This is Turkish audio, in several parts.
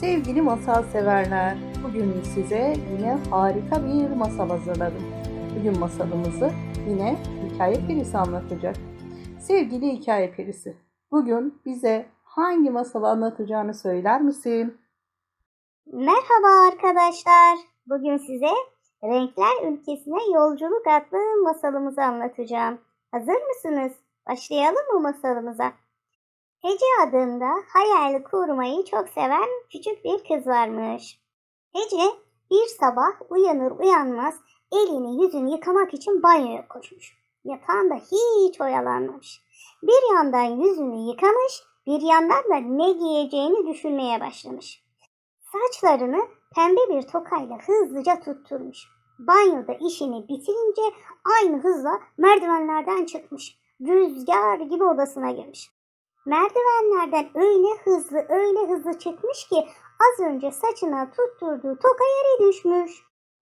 Sevgili masal severler, bugün size yine harika bir masal hazırladım. Bugün masalımızı yine hikaye perisi anlatacak. Sevgili hikaye perisi, bugün bize hangi masalı anlatacağını söyler misin? Merhaba arkadaşlar. Bugün size Renkler Ülkesine Yolculuk adlı masalımızı anlatacağım. Hazır mısınız? Başlayalım mı masalımıza? Ece adında hayal kurmayı çok seven küçük bir kız varmış. Ece bir sabah uyanır uyanmaz elini yüzünü yıkamak için banyoya koşmuş. Yatağında hiç oyalanmamış. Bir yandan yüzünü yıkamış, bir yandan da ne giyeceğini düşünmeye başlamış. Saçlarını pembe bir tokayla hızlıca tutturmuş. Banyoda işini bitirince aynı hızla merdivenlerden çıkmış. Rüzgar gibi odasına girmiş. Merdivenlerden öyle hızlı öyle hızlı çıkmış ki az önce saçına tutturduğu toka yere düşmüş.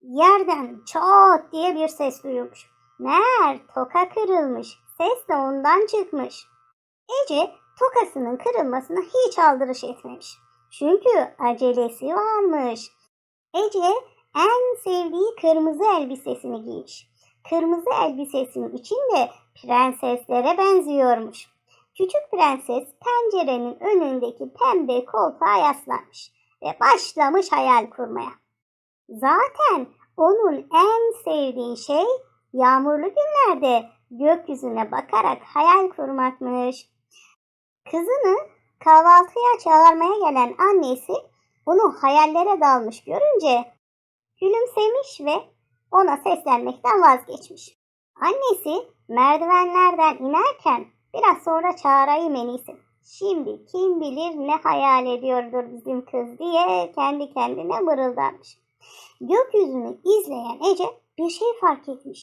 Yerden çat diye bir ses duyulmuş. Meğer toka kırılmış. Ses de ondan çıkmış. Ece tokasının kırılmasına hiç aldırış etmemiş. Çünkü acelesi varmış. Ece en sevdiği kırmızı elbisesini giymiş. Kırmızı elbisesinin içinde prenseslere benziyormuş. Küçük prenses pencerenin önündeki pembe koltuğa yaslanmış ve başlamış hayal kurmaya. Zaten onun en sevdiği şey yağmurlu günlerde gökyüzüne bakarak hayal kurmakmış. Kızını kahvaltıya çağırmaya gelen annesi onu hayallere dalmış görünce gülümsemiş ve ona seslenmekten vazgeçmiş. Annesi merdivenlerden inerken biraz sonra çağırayım en iyisi. Şimdi kim bilir ne hayal ediyordur bizim kız diye kendi kendine mırıldanmış. Gökyüzünü izleyen Ece bir şey fark etmiş.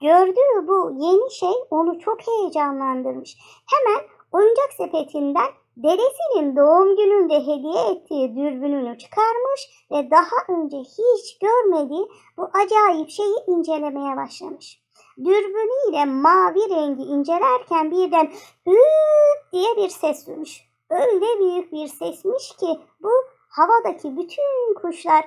Gördüğü bu yeni şey onu çok heyecanlandırmış. Hemen oyuncak sepetinden dedesinin doğum gününde hediye ettiği dürbününü çıkarmış ve daha önce hiç görmediği bu acayip şeyi incelemeye başlamış. Dürbünüyle mavi rengi incelerken birden hüüt diye bir ses duymuş. Öyle büyük bir sesmiş ki bu havadaki bütün kuşlar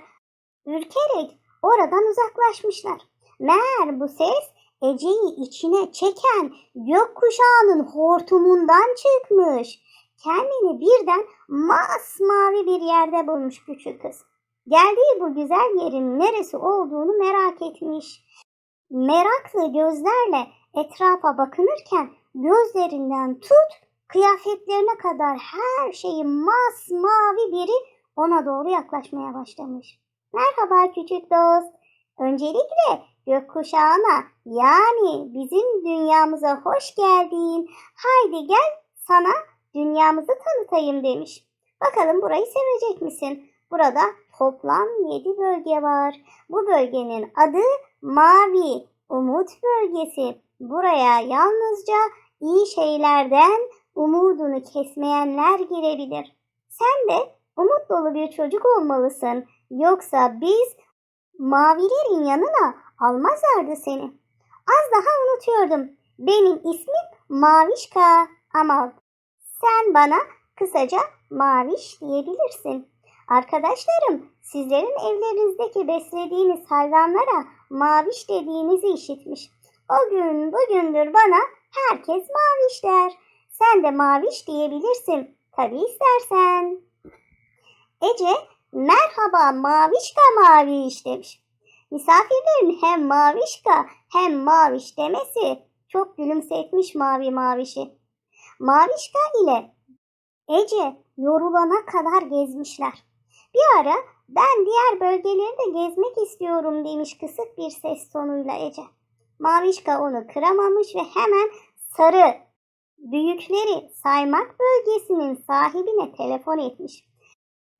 ürkerek oradan uzaklaşmışlar. Meğer bu ses Ece'yi içine çeken gökkuşağının hortumundan çıkmış. Kendini birden masmavi bir yerde bulmuş küçük kız. Geldiği bu güzel yerin neresi olduğunu merak etmiş. Meraklı gözlerle etrafa bakınırken gözlerinden tut kıyafetlerine kadar her şeyi masmavi biri ona doğru yaklaşmaya başlamış. Merhaba küçük dost. Öncelikle gökkuşağına yani bizim dünyamıza hoş geldin. Haydi gel sana dünyamızı tanıtayım demiş. Bakalım burayı sevecek misin? Burada toplam 7 bölge var. Bu bölgenin adı Mavi Umut Bölgesi. Buraya yalnızca iyi şeylerden umudunu kesmeyenler girebilir. Sen de umut dolu bir çocuk olmalısın. Yoksa biz mavilerin yanına almazlardı seni. Az daha unutuyordum. Benim ismim Mavişka ama sen bana kısaca Maviş diyebilirsin. Arkadaşlarım, sizlerin evlerinizdeki beslediğiniz hayvanlara Maviş dediğinizi işitmiş. O gün bugündür bana herkes Maviş der. Sen de Maviş diyebilirsin. Tabii istersen. Ece, merhaba Mavişka Maviş demiş. Misafirlerin hem Mavişka hem Maviş demesi çok gülümsetmiş Mavi Maviş'i. Mavişka ile Ece yorulana kadar gezmişler. Bir ara ben diğer bölgeleri de gezmek istiyorum demiş kısık bir ses tonuyla Ece. Mavişka onu kıramamış ve hemen sarı büyükleri saymak bölgesinin sahibine telefon etmiş.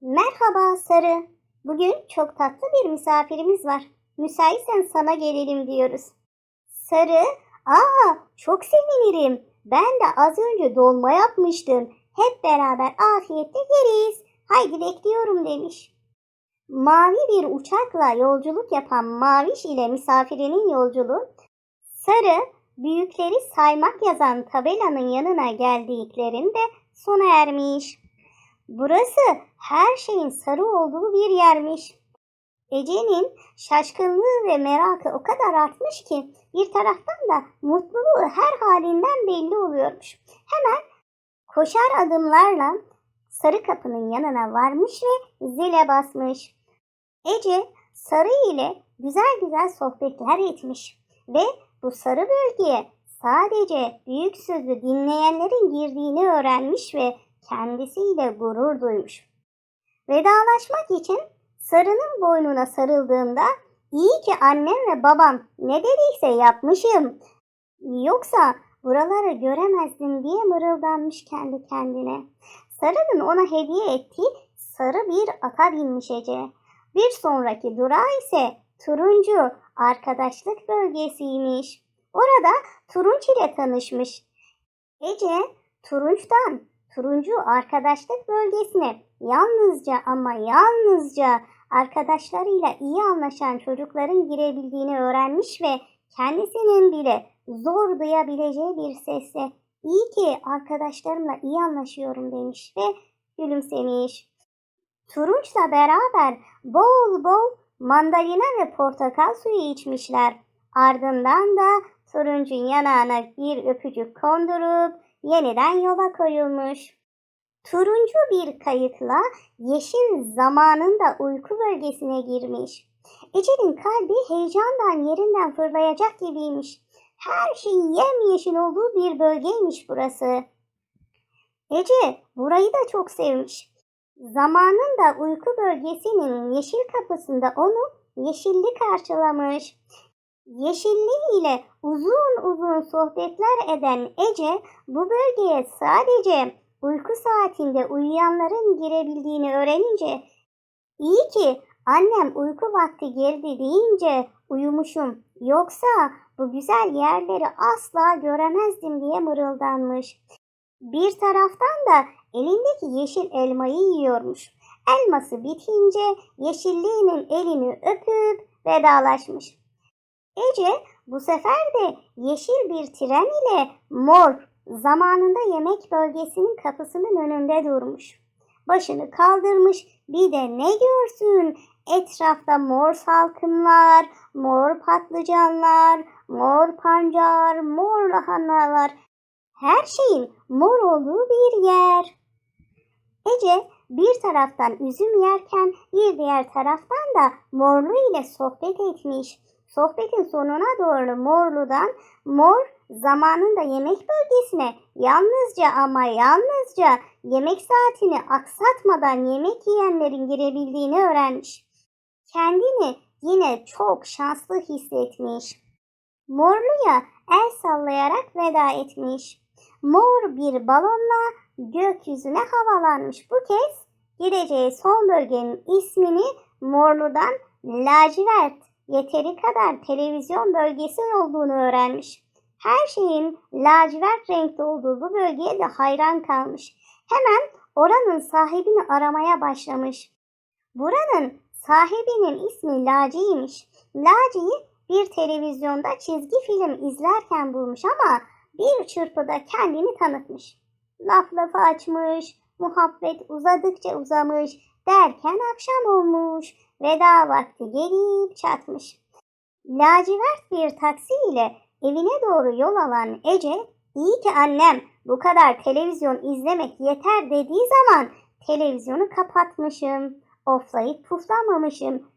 Merhaba sarı. Bugün çok tatlı bir misafirimiz var. Müsaitsen sana gelelim diyoruz. Sarı, aa çok sevinirim. Ben de az önce dolma yapmıştım. Hep beraber afiyetle yeriz. Haydi bekliyorum demiş. Mavi bir uçakla yolculuk yapan Maviş ile misafirinin yolculuğu sarı büyükleri saymak yazan tabelanın yanına geldiklerinde sona ermiş. Burası her şeyin sarı olduğu bir yermiş. Ece'nin şaşkınlığı ve merakı o kadar artmış ki bir taraftan da mutluluğu her halinden belli oluyormuş. Hemen koşar adımlarla sarı kapının yanına varmış ve zile basmış. Ece sarı ile güzel güzel sohbetler etmiş ve bu sarı bölgeye sadece büyük sözü dinleyenlerin girdiğini öğrenmiş ve kendisiyle gurur duymuş. Vedalaşmak için sarının boynuna sarıldığımda iyi ki annem ve babam ne dediyse yapmışım. Yoksa buraları göremezdim diye mırıldanmış kendi kendine. Sarının ona hediye ettiği sarı bir ata binmiş Ece. Bir sonraki durağı ise turuncu arkadaşlık bölgesiymiş. Orada Turunç ile tanışmış. Ece Turunç'tan turuncu arkadaşlık bölgesine yalnızca ama yalnızca arkadaşlarıyla iyi anlaşan çocukların girebildiğini öğrenmiş ve kendisinin bile zor duyabileceği bir sesle iyi ki arkadaşlarımla iyi anlaşıyorum demiş ve gülümsemiş. Turunç'la beraber bol bol mandalina ve portakal suyu içmişler. Ardından da Turunç'un yanağına bir öpücük kondurup yeniden yola koyulmuş. Turuncu bir kayıkla yeşil zamanında uyku bölgesine girmiş. Ece'nin kalbi heyecandan yerinden fırlayacak gibiymiş. Her şeyin yemyeşil olduğu bir bölgeymiş burası. Ece burayı da çok sevmiş. Zamanında uyku bölgesinin yeşil kapısında onu yeşilli karşılamış. Yeşilliğiyle uzun uzun sohbetler eden Ece bu bölgeye sadece uyku saatinde uyuyanların girebildiğini öğrenince iyi ki annem uyku vakti geldi deyince uyumuşum yoksa bu güzel yerleri asla göremezdim diye mırıldanmış. Bir taraftan da elindeki yeşil elmayı yiyormuş. Elması bitince yeşilliğinin elini öpüp vedalaşmış. Ece bu sefer de yeşil bir tren ile mor zamanında yemek bölgesinin kapısının önünde durmuş. Başını kaldırmış bir de ne görsün etrafta mor salkımlar, mor patlıcanlar, mor pancar, mor lahanalar her şeyin mor olduğu bir yer. Ece bir taraftan üzüm yerken bir diğer taraftan da morlu ile sohbet etmiş. Sohbetin sonuna doğru morludan mor zamanında yemek bölgesine yalnızca ama yalnızca yemek saatini aksatmadan yemek yiyenlerin girebildiğini öğrenmiş. Kendini yine çok şanslı hissetmiş. Morluya el sallayarak veda etmiş. Mor bir balonla gökyüzüne havalanmış. Bu kez gideceği son bölgenin ismini Morlu'dan lacivert yeteri kadar televizyon bölgesi olduğunu öğrenmiş. Her şeyin lacivert renkte olduğu bu bölgeye de hayran kalmış. Hemen oranın sahibini aramaya başlamış. Buranın sahibinin ismi Laci'ymiş. Laci'yi bir televizyonda çizgi film izlerken bulmuş ama bir çırpıda kendini tanıtmış. Laf lafı açmış, muhabbet uzadıkça uzamış derken akşam olmuş. Veda vakti gelip çatmış. Lacivert bir taksi ile evine doğru yol alan Ece, iyi ki annem bu kadar televizyon izlemek yeter dediği zaman televizyonu kapatmışım, oflayıp puflamamışım.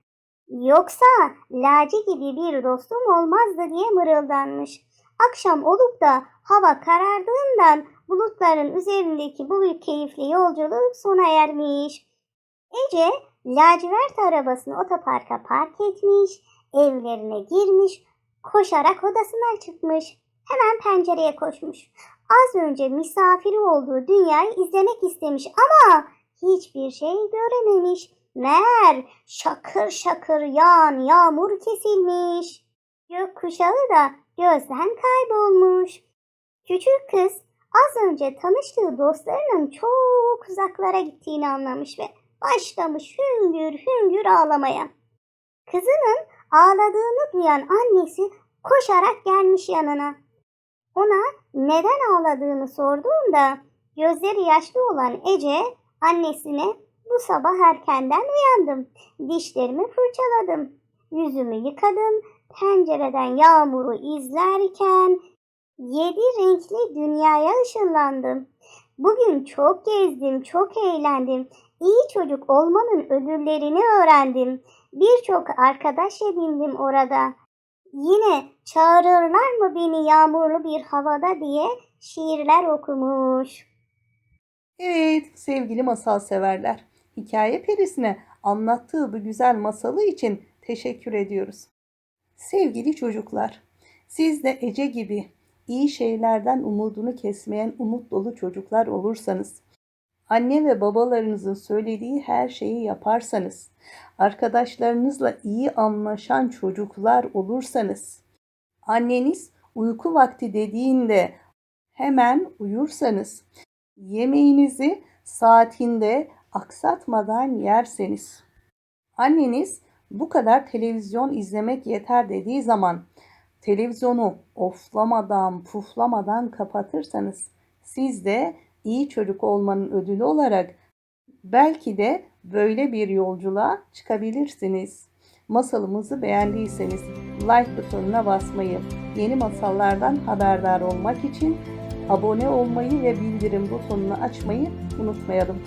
Yoksa Laci gibi bir dostum olmazdı diye mırıldanmış. Akşam olup da hava karardığından bulutların üzerindeki bu keyifli yolculuk sona ermiş. Ece lacivert arabasını otoparka park etmiş, evlerine girmiş, koşarak odasına çıkmış. Hemen pencereye koşmuş. Az önce misafiri olduğu dünyayı izlemek istemiş ama hiçbir şey görememiş. Meğer şakır şakır yağan yağmur kesilmiş. Gökkuşağı da gözden kaybolmuş. Küçük kız az önce tanıştığı dostlarının çok uzaklara gittiğini anlamış ve başlamış hüngür hüngür ağlamaya. Kızının ağladığını duyan annesi koşarak gelmiş yanına. Ona neden ağladığını sorduğunda gözleri yaşlı olan Ece Annesine bu sabah erkenden uyandım. Dişlerimi fırçaladım. Yüzümü yıkadım. Pencereden yağmuru izlerken yedi renkli dünyaya ışınlandım. Bugün çok gezdim, çok eğlendim. İyi çocuk olmanın ödüllerini öğrendim. Birçok arkadaş edindim orada. Yine çağırırlar mı beni yağmurlu bir havada diye şiirler okumuş. Evet sevgili masal severler. Hikaye perisine anlattığı bu güzel masalı için teşekkür ediyoruz. Sevgili çocuklar, siz de Ece gibi iyi şeylerden umudunu kesmeyen umut dolu çocuklar olursanız, anne ve babalarınızın söylediği her şeyi yaparsanız, arkadaşlarınızla iyi anlaşan çocuklar olursanız, anneniz uyku vakti dediğinde hemen uyursanız, yemeğinizi saatinde aksatmadan yerseniz, anneniz bu kadar televizyon izlemek yeter dediği zaman televizyonu oflamadan, puflamadan kapatırsanız siz de iyi çocuk olmanın ödülü olarak belki de böyle bir yolculuğa çıkabilirsiniz. Masalımızı beğendiyseniz like butonuna basmayı, yeni masallardan haberdar olmak için abone olmayı ve bildirim butonunu açmayı unutmayalım.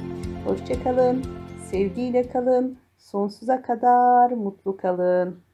Hoşçakalın, sevgiyle kalın, sonsuza kadar mutlu kalın.